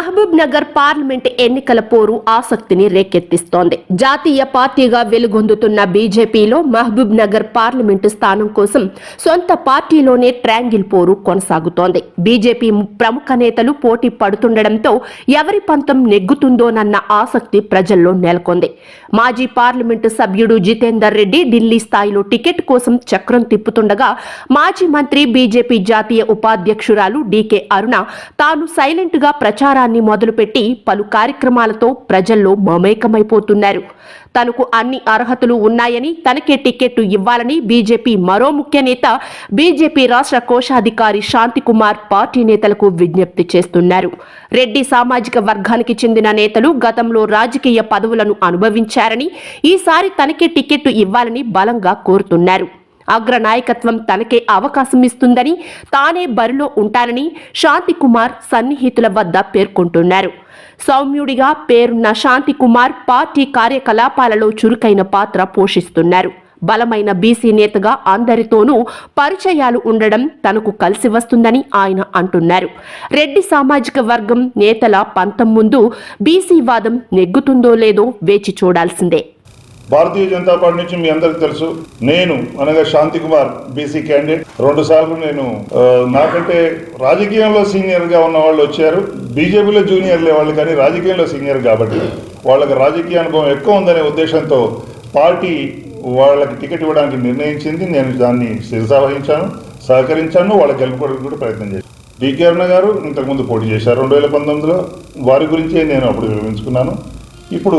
Mahabub Nagar parliament ఎన్నికల పోరు ఆసక్తిని రేకెత్తిస్తోంది. జాతీయ పార్టీగా వెలుగొందుతున్న బీజేపీలో మహబూబ్ నగర్ పార్లమెంటు స్థానం కోసం సొంత పార్టీలోనే ట్రాంగిల్ పోరు కొనసాగుతోంది. బీజేపీ ప్రముఖ నేతలు పోటీ పడుతుండటంతో ఎవరి పంతం నెగ్గుతుందోనన్న ఆసక్తి ప్రజల్లో నెలకొంది. మాజీ పార్లమెంటు సభ్యుడు జితేందర్ రెడ్డి ఢిల్లీ స్థాయిలో టికెట్ కోసం చక్రం తిప్పుతుండగా మాజీ మంత్రి బీజేపీ జాతీయ ఉపాధ్యక్షురాలు డీకే అరుణ తాను సైలెంట్గా ప్రచారాన్ని మొదలుపెట్టి పలు కార్యక్రమాలతో ప్రజల్లో మమేకమైపోతున్నారు. తనకు అన్ని అర్హతలు ఉన్నాయని తనకే టికెట్టు ఇవ్వాలని బీజేపీ మరో ముఖ్య నేత బీజేపీ రాష్ట్ర కోశాధికారి శాంతికుమార్ పార్టీ నేతలకు విజ్ఞప్తి చేస్తున్నారు. రెడ్డి సామాజిక వర్గానికి చెందిన నేతలు గతంలో రాజకీయ పదవులను అనుభవించారని ఈసారి తనకే టికెట్టు ఇవ్వాలని బలంగా కోరుతున్నారు. అగ్ర నాయకత్వం తనకే అవకాశం ఇస్తుందని తానే బరిలో ఉంటానని శాంతి కుమార్ సన్నిహితుల వద్ద పేర్కొంటున్నారు. సౌమ్యుడిగా పేరున్న శాంతి కుమార్ పార్టీ కార్యకలాపాలలో చురుకైన పాత్ర పోషిస్తున్నారు. బలమైన బీసీ నేతగా అందరితోనూ పరిచయాలు ఉండడం తనకు కలిసి వస్తుందని ఆయన అంటున్నారు. రెడ్డి సామాజిక వర్గం నేతల పంతం ముందు బీసీ వాదం నెగ్గుతుందో లేదో వేచి చూడాల్సిందే. భారతీయ జనతా పార్టీ నుంచి మీ అందరికి తెలుసు నేను అనగా శాంతి కుమార్ బీసీ క్యాండిడేట్ రెండు సార్లు నేను నాకంటే రాజకీయంలో సీనియర్గా ఉన్న వాళ్ళు వచ్చారు. బీజేపీలో జూనియర్లే వాళ్ళు కానీ రాజకీయంలో సీనియర్ కాబట్టి. వాళ్ళకి రాజకీయ అనుభవం ఎక్కువ ఉందనే ఉద్దేశంతో పార్టీ వాళ్ళకి టికెట్ ఇవ్వడానికి నిర్ణయించింది. నేను దాన్ని శిరసావహించాను సహకరించాను వాళ్ళ గెలుపుకోవడానికి కూడా ప్రయత్నం చేశాను. డికే అరుణ గారు ఇంతకుముందు పోటీ చేశారు. రెండు వేల పంతొమ్మిదిలో వారి గురించే నేను అప్పుడు విరమించుకున్నాను ఇప్పుడు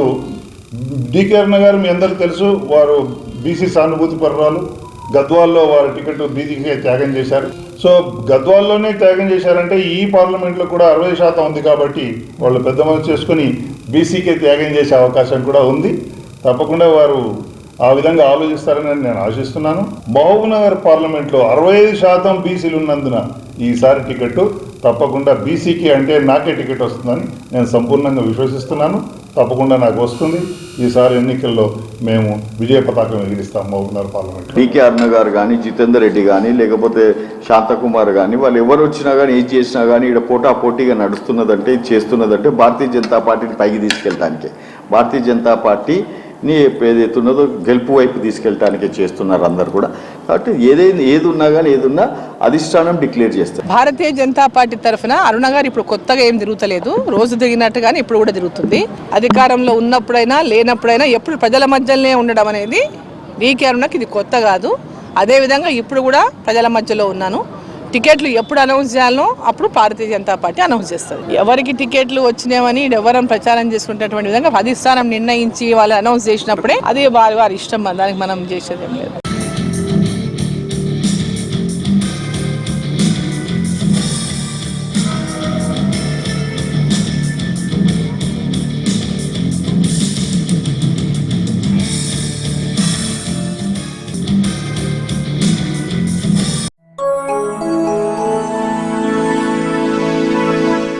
డికే నగర్ గారు మీ అందరికీ తెలుసు వారు బీసీ సానుభూతి పర్వాలు గద్వాల్లో వారు టికెట్ బీసీకి త్యాగం చేశారు. సో గద్వాల్లోనే త్యాగం చేశారంటే ఈ పార్లమెంట్లో కూడా అరవై శాతం ఉంది కాబట్టి వాళ్ళు పెద్ద మనసు చేసుకుని బీసీకే త్యాగం చేసే అవకాశం కూడా ఉంది. తప్పకుండా వారు ఆ విధంగా ఆలోచిస్తారని నేను ఆశిస్తున్నాను. మహబూబ్నగర్ పార్లమెంట్లో అరవై ఐదు శాతం బీసీలు ఉన్నందున ఈసారి టికెట్ తప్పకుండా బీసీకి అంటే నాకే టికెట్ వస్తుందని నేను సంపూర్ణంగా విశ్వసిస్తున్నాను. తప్పకుండా నాకు వస్తుంది. ఈసారి ఎన్నికల్లో మేము విజయ పతాకం ఎగిరిస్తాం మహబూబ్నగర్ పార్లమెంట్ డికే అరుణ గారు కానీ జితేందర్ రెడ్డి కానీ లేకపోతే శాంతకుమార్ కానీ వాళ్ళు ఎవరు వచ్చినా కానీ ఏం చేసినా కానీ ఇక్కడ పోటా పోటీగా నడుస్తున్నదంటే ఇది చేస్తున్నదంటే భారతీయ జనతా పార్టీని పైకి తీసుకెళ్ళడానికి భారతీయ జనతా పార్టీ పార్టీని ఏదైతే ఉన్నదో గెలుపు వైపు తీసుకెళ్ళటానికి చేస్తున్నారు అందరు కూడా. కాబట్టి ఏదైనా ఏది ఉన్నా కానీ ఏది ఉన్నా అధిష్టానం డిక్లేర్ చేస్తారు. భారతీయ జనతా పార్టీ తరఫున అరుణ గారు ఇప్పుడు కొత్తగా ఏం తిరుగుతలేదు. రోజు తిరిగినట్టుగానే ఇప్పుడు కూడా తిరుగుతుంది. అధికారంలో ఉన్నప్పుడైనా లేనప్పుడైనా ఎప్పుడు ప్రజల మధ్యలోనే ఉండడం అనేది డీకే అరుణకి ఇది కొత్త కాదు. అదేవిధంగా ఇప్పుడు కూడా ప్రజల మధ్యలో ఉన్నాను. టికెట్లు ఎప్పుడు అనౌన్స్ చేయాలనో అప్పుడు భారతీయ జనతా పార్టీ అనౌన్స్ చేస్తుంది. ఎవరికి టికెట్లు వచ్చినాయని ఎవరైనా ప్రచారం చేసుకునేటువంటి విధంగా అధిష్టానం నిర్ణయించి వాళ్ళు అనౌన్స్ చేసినప్పుడే అది వారి వారి ఇష్టం దానికి మనం చేసేది ఏం లేదు.